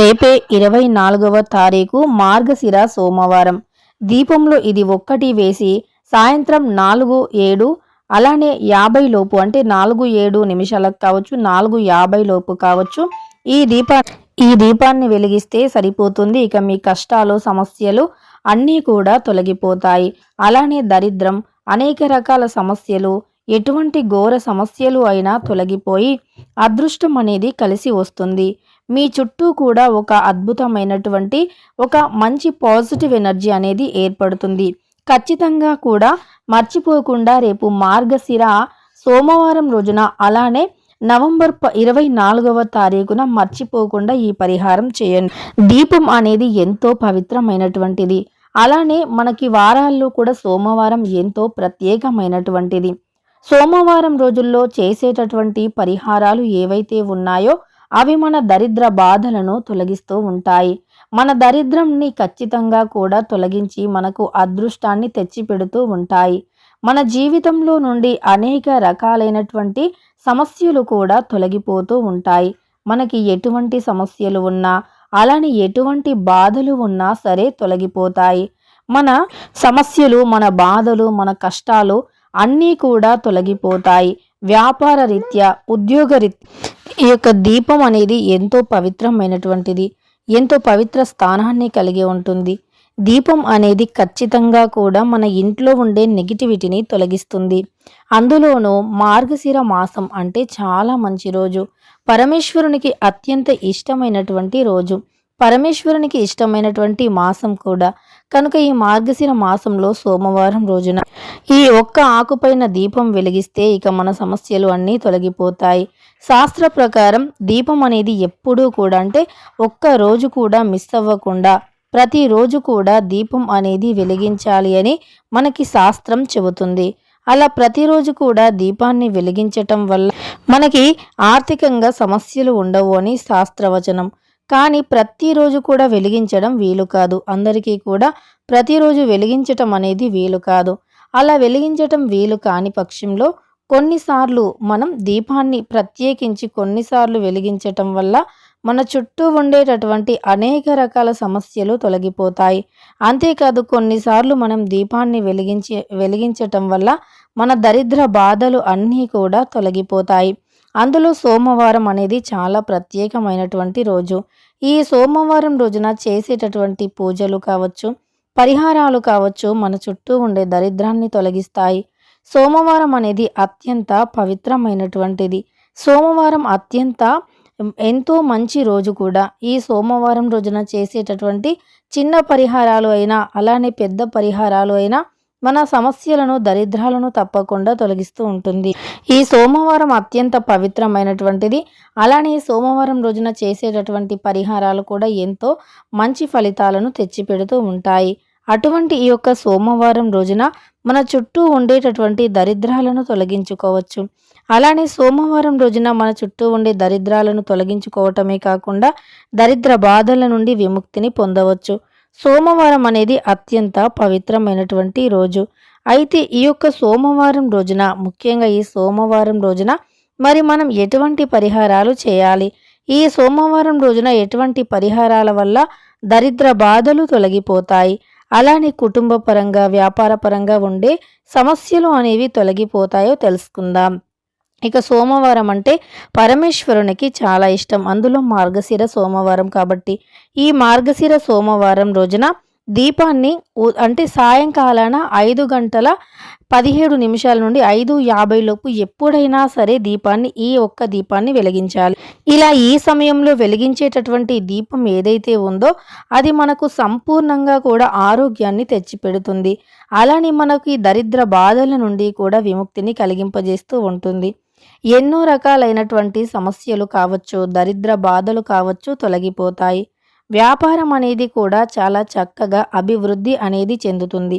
రేపే ఇరవై నాలుగవ తారీఖు మార్గశిర సోమవారం. దీపంలో ఇది ఒక్కటి వేసి సాయంత్రం నాలుగు ఏడు అలానే యాభై లోపు అంటే నాలుగు ఏడు నిమిషాలకు కావచ్చు నాలుగు యాభై లోపు కావచ్చు. ఈ దీపా ఈ దీపాన్ని వెలిగిస్తే సరిపోతుంది. ఇక మీ కష్టాలు సమస్యలు అన్నీ కూడా తొలగిపోతాయి. అలానే దరిద్రం అనేక రకాల సమస్యలు ఎటువంటి ఘోర సమస్యలు అయినా తొలగిపోయి అదృష్టం అనేది కలిసి వస్తుంది. మీ చుట్టూ కూడా ఒక అద్భుతమైనటువంటి ఒక మంచి పాజిటివ్ ఎనర్జీ అనేది ఏర్పడుతుంది. ఖచ్చితంగా కూడా మర్చిపోకుండా రేపు మార్గశిర సోమవారం రోజున అలానే నవంబర్ ప ఇరవై నాలుగవ తారీఖున మర్చిపోకుండా ఈ పరిహారం చేయండి. దీపం అనేది ఎంతో పవిత్రమైనటువంటిది. అలానే మనకి వారాల్లో కూడా సోమవారం ఎంతో ప్రత్యేకమైనటువంటిది. సోమవారం రోజుల్లో చేసేటటువంటి పరిహారాలు ఏవైతే ఉన్నాయో అవి మన దరిద్ర బాధలను తొలగిస్తూ ఉంటాయి. మన దరిద్రంని ఖచ్చితంగా కూడా తొలగించి మనకు అదృష్టాన్ని తెచ్చిపెడుతూ ఉంటాయి. మన జీవితంలో నుండి అనేక రకాలైనటువంటి సమస్యలు కూడా తొలగిపోతూ ఉంటాయి. మనకి ఎటువంటి సమస్యలు ఉన్నా అలానే ఎటువంటి బాధలు ఉన్నా సరే తొలగిపోతాయి. మన సమస్యలు మన బాధలు మన కష్టాలు అన్నీ కూడా తొలగిపోతాయి. వ్యాపార రీత్యా ఉద్యోగ రీత్యా ఈ యొక్క దీపం అనేది ఎంతో పవిత్రమైనటువంటిది. ఎంతో పవిత్ర స్థానాన్ని కలిగి ఉంటుంది. దీపం అనేది ఖచ్చితంగా కూడా మన ఇంట్లో ఉండే నెగిటివిటీని తొలగిస్తుంది. అందులోనూ మార్గశిర మాసం అంటే చాలా మంచి రోజు. పరమేశ్వరునికి అత్యంత ఇష్టమైనటువంటి రోజు. పరమేశ్వరునికి ఇష్టమైనటువంటి మాసం కూడా. కనుక ఈ మార్గశిర మాసంలో సోమవారం రోజున ఈ ఒక్క ఆకుపైన దీపం వెలిగిస్తే ఇక మన సమస్యలు అన్నీ తొలగిపోతాయి. శాస్త్ర ప్రకారం దీపం అనేది ఎప్పుడూ కూడా అంటే ఒక్క రోజు కూడా మిస్ అవ్వకుండా ప్రతిరోజు కూడా దీపం అనేది వెలిగించాలి అని మనకి శాస్త్రం చెబుతుంది. అలా ప్రతిరోజు కూడా దీపాన్ని వెలిగించటం వల్ల మనకి ఆర్థికంగా సమస్యలు ఉండవు అని శాస్త్రవచనం. కానీ ప్రతిరోజు కూడా వెలిగించడం వీలు కాదు. అందరికీ కూడా ప్రతిరోజు వెలిగించటం అనేది వీలు కాదు. అలా వెలిగించటం వీలు కాని పక్షంలో కొన్నిసార్లు మనం దీపాన్ని ప్రత్యేకించి కొన్నిసార్లు వెలిగించటం వల్ల మన చుట్టూ ఉండేటటువంటి అనేక రకాల సమస్యలు తొలగిపోతాయి. అంతేకాదు కొన్నిసార్లు మనం దీపాన్ని వెలిగించే వెలిగించటం వల్ల మన దరిద్ర బాధలు అన్నీ కూడా తొలగిపోతాయి. అందులో సోమవారం అనేది చాలా ప్రత్యేకమైనటువంటి రోజు. ఈ సోమవారం రోజున చేసేటటువంటి పూజలు కావచ్చు పరిహారాలు కావచ్చు మన చుట్టూ ఉండే దరిద్రాన్ని తొలగిస్తాయి. సోమవారం అనేది అత్యంత పవిత్రమైనటువంటిది. సోమవారం అత్యంత ఎంతో మంచి రోజు కూడా. ఈ సోమవారం రోజున చేసేటటువంటి చిన్న పరిహారాలు అయినా అలానే పెద్ద పరిహారాలు అయినా మన సమస్యలను దరిద్రాలను తప్పకుండా తొలగిస్తూ ఉంటుంది. ఈ సోమవారం అత్యంత పవిత్రమైనటువంటిది. అలానే సోమవారం రోజున చేసేటటువంటి పరిహారాలు కూడా ఎంతో మంచి ఫలితాలను తెచ్చిపెడుతూ ఉంటాయి. అటువంటి ఈ యొక్క సోమవారం రోజున మన చుట్టూ ఉండేటటువంటి దరిద్రాలను తొలగించుకోవచ్చు. అలానే సోమవారం రోజున మన చుట్టూ ఉండే దరిద్రాలను తొలగించుకోవటమే కాకుండా దరిద్ర బాధల నుండి విముక్తిని పొందవచ్చు. సోమవారం అనేది అత్యంత పవిత్రమైనటువంటి రోజు. అయితే ఈ యొక్క సోమవారం రోజున ముఖ్యంగా ఈ సోమవారం రోజున మరి మనం ఎటువంటి పరిహారాలు చేయాలి? ఈ సోమవారం రోజున ఎటువంటి పరిహారాల వల్ల దరిద్ర బాధలు తొలగిపోతాయి? అలానే కుటుంబ పరంగా వ్యాపార పరంగా ఉండే సమస్యలు అనేవి తొలగిపోతాయో తెలుసుకుందాం. ఇక సోమవారం అంటే పరమేశ్వరునికి చాలా ఇష్టం. అందులో మార్గశిర సోమవారం కాబట్టి ఈ మార్గశిర సోమవారం రోజున దీపాన్ని అంటే సాయంకాలాన ఐదు గంటల పదిహేడు నిమిషాల నుండి ఐదు యాభై లోపు ఎప్పుడైనా సరే దీపాన్ని ఈ ఒక్క దీపాన్ని వెలిగించాలి. ఇలా ఈ సమయంలో వెలిగించేటటువంటి దీపం ఏదైతే ఉందో అది మనకు సంపూర్ణంగా కూడా ఆరోగ్యాన్ని తెచ్చిపెడుతుంది. అలానే మనకి దరిద్ర బాధల నుండి కూడా విముక్తిని కలిగింపజేస్తూ ఉంటుంది. ఎన్నో రకాలైనటువంటి సమస్యలు కావచ్చు దరిద్ర బాధలు కావచ్చు తొలగిపోతాయి. వ్యాపారం అనేది కూడా చాలా చక్కగా అభివృద్ధి అనేది చెందుతుంది.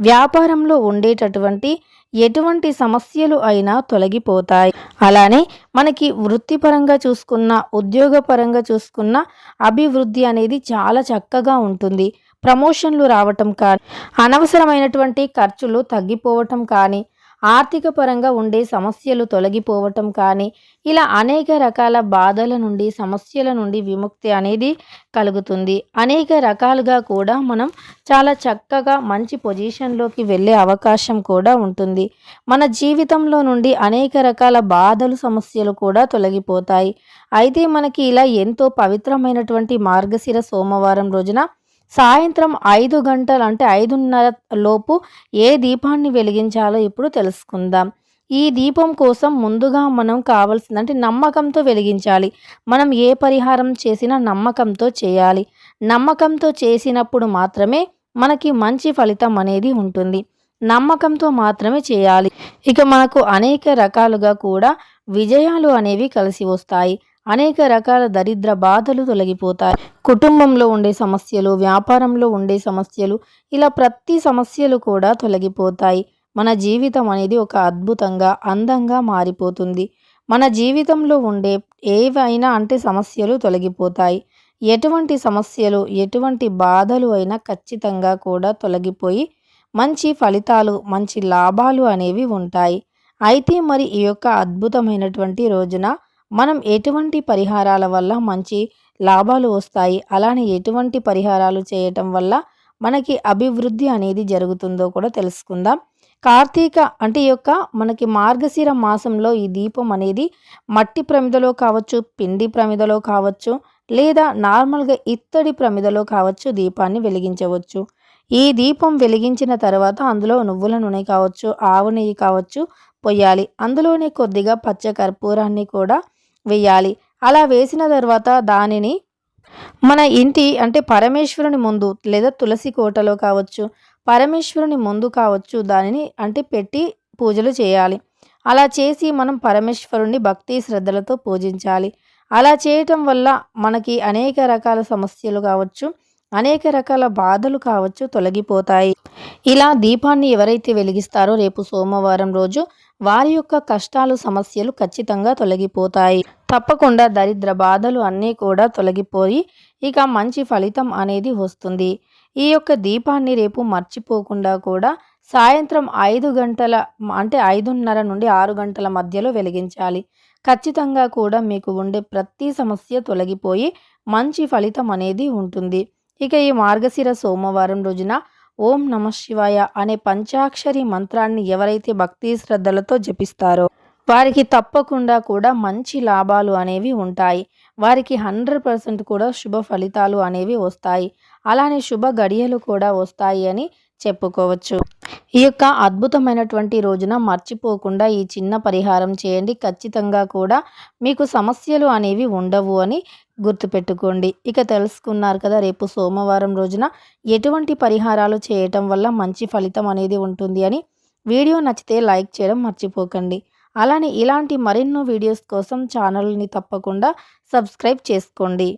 వ్యాపారంలో ఉండేటటువంటి ఎటువంటి సమస్యలు అయినా తొలగిపోతాయి. అలానే మనకి వృత్తిపరంగా చూసుకున్న ఉద్యోగపరంగా చూసుకున్న అభివృద్ధి అనేది చాలా చక్కగా ఉంటుంది. ప్రమోషన్లు రావటం కానీ అనవసరమైనటువంటి ఖర్చులు తగ్గిపోవటం కానీ ఆర్థిక పరంగా ఉండే సమస్యలు తొలగిపోవటం కానీ ఇలా అనేక రకాల బాధల నుండి సమస్యల నుండి విముక్తి అనేది కలుగుతుంది. అనేక రకాలుగా కూడా మనం చాలా చక్కగా మంచి పొజిషన్లోకి వెళ్ళే అవకాశం కూడా ఉంటుంది. మన జీవితంలో నుండి అనేక రకాల బాధలు సమస్యలు కూడా తొలగిపోతాయి. అయితే మనకి ఇలా ఎంతో పవిత్రమైనటువంటి మార్గశిర సోమవారం రోజున సాయంత్రం ఐదు గంటలు అంటే ఐదున్నర లోపు ఏ దీపాన్ని వెలిగించాలో ఇప్పుడు తెలుసుకుందాం. ఈ దీపం కోసం ముందుగా మనం కావాల్సింది అంటే నమ్మకంతో వెలిగించాలి. మనం ఏ పరిహారం చేసినా నమ్మకంతో చేయాలి. నమ్మకంతో చేసినప్పుడు మాత్రమే మనకి మంచి ఫలితం అనేది ఉంటుంది. నమ్మకంతో మాత్రమే చేయాలి. ఇక మనకు అనేక రకాలుగా కూడా విజయాలు అనేవి కలిసి వస్తాయి. అనేక రకాల దరిద్ర బాధలు తొలగిపోతాయి. కుటుంబంలో ఉండే సమస్యలు వ్యాపారంలో ఉండే సమస్యలు ఇలా ప్రతి సమస్యలు కూడా తొలగిపోతాయి. మన జీవితం అనేది ఒక అద్భుతంగా అందంగా మారిపోతుంది. మన జీవితంలో ఉండే ఏవైనా అంటే సమస్యలు తొలగిపోతాయి. ఎటువంటి సమస్యలు ఎటువంటి బాధలు అయినా ఖచ్చితంగా కూడా తొలగిపోయి మంచి ఫలితాలు మంచి లాభాలు అనేవి ఉంటాయి. అయితే మరి ఈ యొక్క అద్భుతమైనటువంటి రోజున మనం ఎటువంటి పరిహారాల వల్ల మంచి లాభాలు వస్తాయి? అలానే ఎటువంటి పరిహారాలు చేయటం వల్ల మనకి అభివృద్ధి అనేది జరుగుతుందో కూడా తెలుసుకుందాం. కార్తీక అంటే యొక్క మనకి మార్గశిర మాసంలో ఈ దీపం అనేది మట్టి ప్రమిదలో కావచ్చు పిండి ప్రమిదలో కావచ్చు లేదా నార్మల్గా ఇత్తడి ప్రమిదలో కావచ్చు దీపాన్ని వెలిగించవచ్చు. ఈ దీపం వెలిగించిన తర్వాత అందులో నువ్వుల నూనె కావచ్చు ఆవు నెయ్యి కావచ్చు పొయ్యాలి. అందులోనే కొద్దిగా పచ్చ కర్పూరాన్ని కూడా వేయాలి అలా వేసిన తర్వాత దానిని మన ఇంటి అంటే పరమేశ్వరుని ముందు లేదా తులసి కోటలో కావచ్చు పరమేశ్వరుని ముందు కావచ్చు దానిని అంటే పెట్టి పూజలు చేయాలి. అలా చేసి మనం పరమేశ్వరుణ్ణి భక్తి శ్రద్ధలతో పూజించాలి. అలా చేయటం వల్ల మనకి అనేక రకాల సమస్యలు కావచ్చు అనేక రకాల బాధలు కావచ్చు తొలగిపోతాయి. ఇలా దీపాన్ని ఎవరైతే వెలిగిస్తారో రేపు సోమవారం రోజు వారి యొక్క కష్టాలు సమస్యలు ఖచ్చితంగా తొలగిపోతాయి. తప్పకుండా దరిద్ర బాధలు అన్నీ కూడా తొలగిపోయి ఇక మంచి ఫలితం అనేది వస్తుంది. ఈ యొక్క దీపాన్ని రేపు మర్చిపోకుండా కూడా సాయంత్రం ఐదు గంటల అంటే ఐదున్నర నుండి ఆరు గంటల మధ్యలో వెలిగించాలి. ఖచ్చితంగా కూడా మీకు ఉండే ప్రతి సమస్య తొలగిపోయి మంచి ఫలితం అనేది ఉంటుంది. ఇక ఈ మార్గశిర సోమవారం రోజున ఓం నమ శివాయ అనే పంచాక్షరి మంత్రాన్ని ఎవరైతే భక్తి శ్రద్ధలతో జపిస్తారో వారికి తప్పకుండా కూడా మంచి లాభాలు అనేవి ఉంటాయి. వారికి హండ్రెడ్ పర్సెంట్ కూడా శుభ ఫలితాలు అనేవి వస్తాయి. అలానే శుభ గడియలు కూడా వస్తాయి అని చెప్పుకోవచ్చు. ఈ యొక్క అద్భుతమైనటువంటి రోజున మర్చిపోకుండా ఈ చిన్న పరిహారం చేయండి. ఖచ్చితంగా కూడా మీకు సమస్యలు అనేవి ఉండవు అని గుర్తుపెట్టుకోండి. ఇక తెలుసుకున్నారు కదా రేపు సోమవారం రోజున ఎటువంటి పరిహారాలు చేయటం వల్ల మంచి ఫలితం అనేది ఉంటుంది అని. వీడియో నచ్చితే లైక్ చేయడం మర్చిపోకండి. అలానే ఇలాంటి మరెన్నో వీడియోస్ కోసం ఛానల్ని తప్పకుండా సబ్స్క్రైబ్ చేసుకోండి.